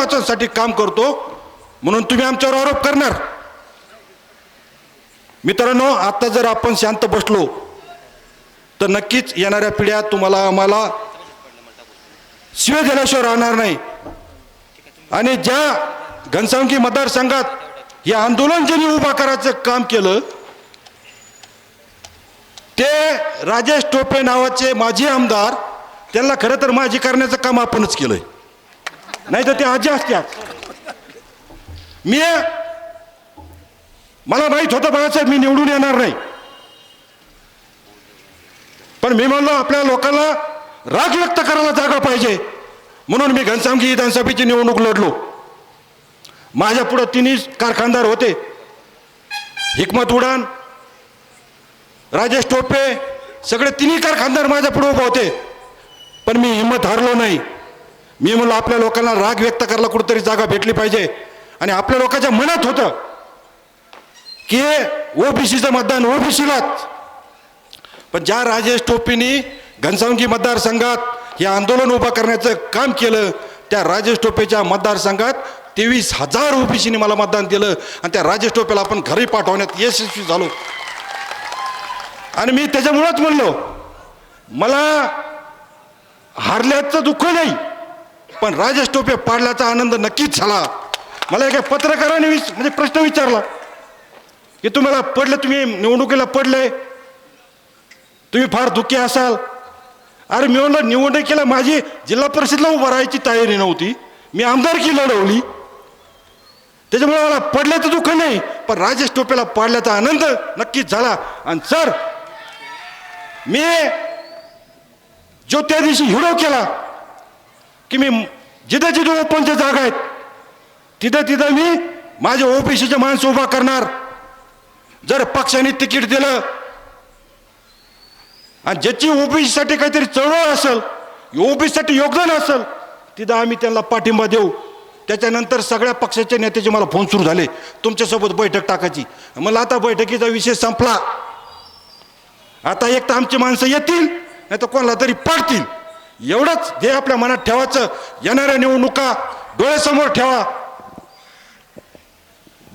वाचवण्यासाठी काम करतो म्हणून तुम्ही आमच्यावर आरोप करणार. मित्रांनो आता जर आपण शांत बसलो तर नक्कीच येणाऱ्या पिढ्या तुम्हाला आम्हाला शिव दिल्याशिवाय राहणार नाही. आणि ज्या घनसावंगी मतदारसंघात हे आंदोलन ज्यांनी उभा करायचं काम केलं ते राजेश टोपे नावाचे माजी आमदार त्यांना खरं तर माजी करण्याचं काम आपणच केलंय. नाही तर ते आजी असत्यात मी मला माहीत होतं बाळासाहेब मी निवडून येणार नाही. पण मी म्हणलो आपल्या लोकांना राग व्यक्त करायला जागा पाहिजे. म्हणून मी घनसामगी विधानसभेची निवडणूक लढलो. माझ्या पुढं तिन्ही कारखानदार होते. हिकमत उडान राजेश टोपे सगळे तिन्ही कारखानदार माझ्या पुढे उभे होते. पण मी हिंमत हारलो नाही. मी म्हणलो आपल्या लोकांना राग व्यक्त करायला कुठेतरी जागा भेटली पाहिजे. आणि आपल्या लोकांच्या मनात होतं की ओबीसीचं मतदान ओबीसीलाच. पण ज्या राजेश टोपेनी घनसावंगी मतदारसंघात हे आंदोलन उभं करण्याचं काम केलं त्या राजेश टोपेच्या मतदारसंघात तेवीस हजार ओबीसीने मला मतदान दिलं आणि त्या राजेश टोपेला आपण घरी पाठवण्यात यशस्वी झालो. आणि मी त्याच्यामुळंच म्हणलो मला हारल्याचं दुःख नाही. पण राजेश टोपे पाडल्याचा आनंद नक्कीच झाला. मला एका पत्रकाराने विच म्हणजे प्रश्न विचारला की तुम्हाला पडलं तुम्ही निवडणुकीला पडले तुम्ही फार दुःखी असाल. अरे मी म्हणलं निवडणुकीला माझी जिल्हा परिषदला उभं राहायची तयारी नव्हती. मी आमदारकी लढवली. त्याच्यामुळे मला पडल्याचं दुःख नाही पण राजेश टोपेला पाडल्याचा आनंद नक्कीच झाला. आणि सर मी जो त्या दिवशी हिडो केला. की मी जिथं जिथं ओपनच्या जागा आहेत तिथं तिथं मी माझ्या ओबीसीचे माणसं उभा करणार. जर पक्षाने तिकीट दिलं आणि ज्याची ओबीसीसाठी काहीतरी चळवळ असेल ओबीसीसाठी योगदान असेल तिथं आम्ही त्यांना पाठिंबा देऊ. त्याच्यानंतर सगळ्या पक्षाच्या नेत्याचे मला फोन सुरू झाले. तुमच्यासोबत बैठक टाकायची. मला आता बैठकीचा विषय संपला. आता एक तर आमची माणसं येतील नाही तर कोणाला तरी पाडतील. एवढंच हे आपल्या मनात ठेवायचं येणाऱ्या निवडणुका डोळ्यासमोर ठेवा.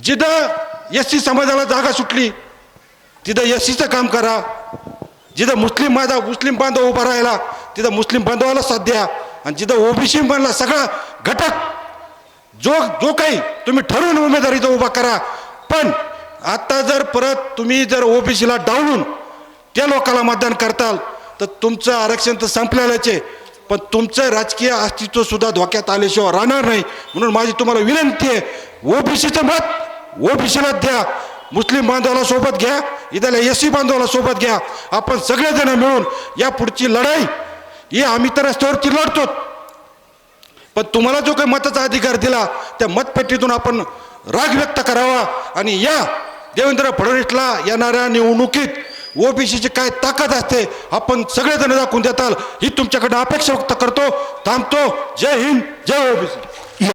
जिथं एस सी समाजाला जागा सुटली तिथं एस सीचं काम करा. जिथं मुस्लिम माझा मुस्लिम बांधव उभा राहिला तिथं मुस्लिम बांधवाला साथ द्या. आणि जिथं ओबीसी बनला सगळा घटक जो जो काही तुम्ही ठरवून उमेदवारीचा उभा करा. पण आता जर परत तुम्ही जर ओबीसीला डावलून त्या लोकांना मतदान करताल तर तुमचं आरक्षण तर संपलेलंच आहे. पण तुमचं राजकीय अस्तित्व सुद्धा धोक्यात आल्याशिवाय राहणार नाही. म्हणून माझी तुम्हाला विनंती आहे ओबीसीचं मत ओबीसीला द्या. मुस्लिम बांधवाला सोबत घ्या. इथल्या एस सी बांधवाला सोबत घ्या. आपण सगळेजण मिळून या पुढची लढाई ही आम्ही तर रस्त्यावरती लढतो. पण तुम्हाला जो काही मताचा अधिकार दिला त्या मतपेटीतून आपण राग व्यक्त करावा. आणि या देवेंद्र फडणवीसला येणाऱ्या निवडणुकीत ओबीसीची काय ताकद असते आपण सगळेजण दाखवून देताल ही तुमच्याकडे अपेक्षा व्यक्त करतो थांबतो. जय हिंद जय ओबीसी.